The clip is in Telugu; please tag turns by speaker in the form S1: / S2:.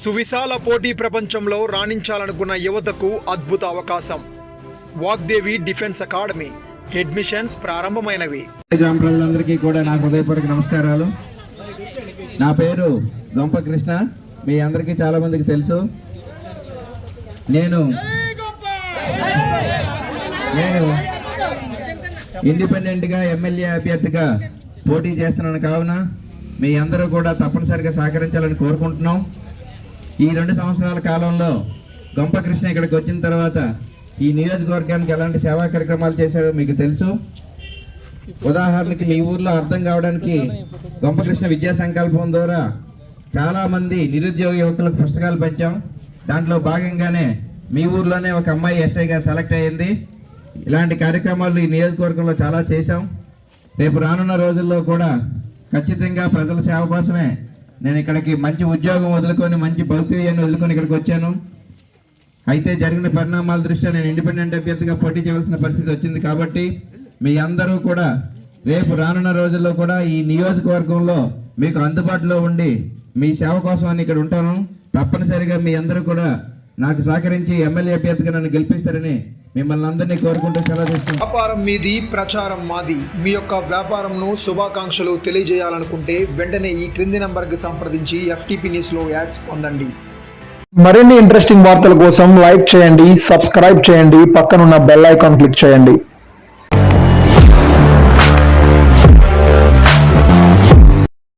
S1: సువిశాల పోటీ ప్రపంచంలో రాణించాలనుకున్న యువతకు అద్భుత అవకాశం. Vagdevi defence academy. అడ్మిషన్స్ ప్రారంభమైనవి.
S2: గ్రామ ప్రజలందరికీ కూడా నా హృదయపూర్వక నమస్కారాలు. నా పేరు గొంప కృష్ణ. మీ అందరికీ చాలా మందికి తెలుసు. నేను నేను ఇండిపెండెంట్గా ఎమ్మెల్యే అభ్యర్థిగా పోటీ చేస్తున్నాను కావున మీ అందరూ కూడా తప్పనిసరిగా సహకరించాలని కోరుకుంటున్నాం. ఈ రెండు సంవత్సరాల కాలంలో గొంప కృష్ణ ఇక్కడికి వచ్చిన తర్వాత ఈ నియోజకవర్గానికి ఎలాంటి సేవా కార్యక్రమాలు చేశారో మీకు తెలుసు. ఉదాహరణకి మీ ఊర్లో అర్థం కావడానికి గొంపకృష్ణ విద్యా సంకల్పం ద్వారా చాలామంది నిరుద్యోగ యువకులకు పుస్తకాలు పంచాం. దాంట్లో భాగంగానే మీ ఊర్లోనే ఒక అమ్మాయి ఎస్ఐగా సెలెక్ట్ అయ్యింది. ఇలాంటి కార్యక్రమాలు ఈ నియోజకవర్గంలో చాలా చేశాం. రేపు రానున్న రోజుల్లో కూడా ఖచ్చితంగా ప్రజల సేవ కోసమే నేను ఇక్కడికి మంచి ఉద్యోగం వదులుకొని మంచి భౌతికయాన్ని వదులుకొని ఇక్కడికి వచ్చాను. అయితే జరిగిన పరిణామాల దృష్ట్యా నేను ఇండిపెండెంట్ అభ్యర్థిగా పోటీ చేయవలసిన పరిస్థితి వచ్చింది కాబట్టి మీ అందరూ కూడా రేపు రానున్న రోజుల్లో కూడా ఈ నియోజకవర్గంలో మీకు అందుబాటులో ఉండి మీ సేవ కోసం అని ఇక్కడ ఉంటాను. తప్పనిసరిగా మీ అందరూ కూడా నాకు సహకరించి ఎమ్మెల్యే అభ్యర్థిగా నన్ను గెలిపిస్తారని మిమ్మల్ని అందరినీ కోరుకుంటూ సెలవు తీసుకుంటాను
S1: వ్యాపారం మీది ప్రచారం మాది. మీ యొక్క వ్యాపారంను శుభాకాంక్షలు తెలియజేయాలనుకుంటే వెంటనే ఈ క్రింది నంబర్కి సంప్రదించి ఎఫ్టీపీ న్యూస్లో యాడ్స్ పొందండి.
S3: మరిన్ని ఇంట్రెస్టింగ్ వార్తల కోసం లైక్ చేయండి సబ్స్క్రైబ్ చేయండి పక్కనున్న బెల్ ఐకాన్ క్లిక్ చేయండి.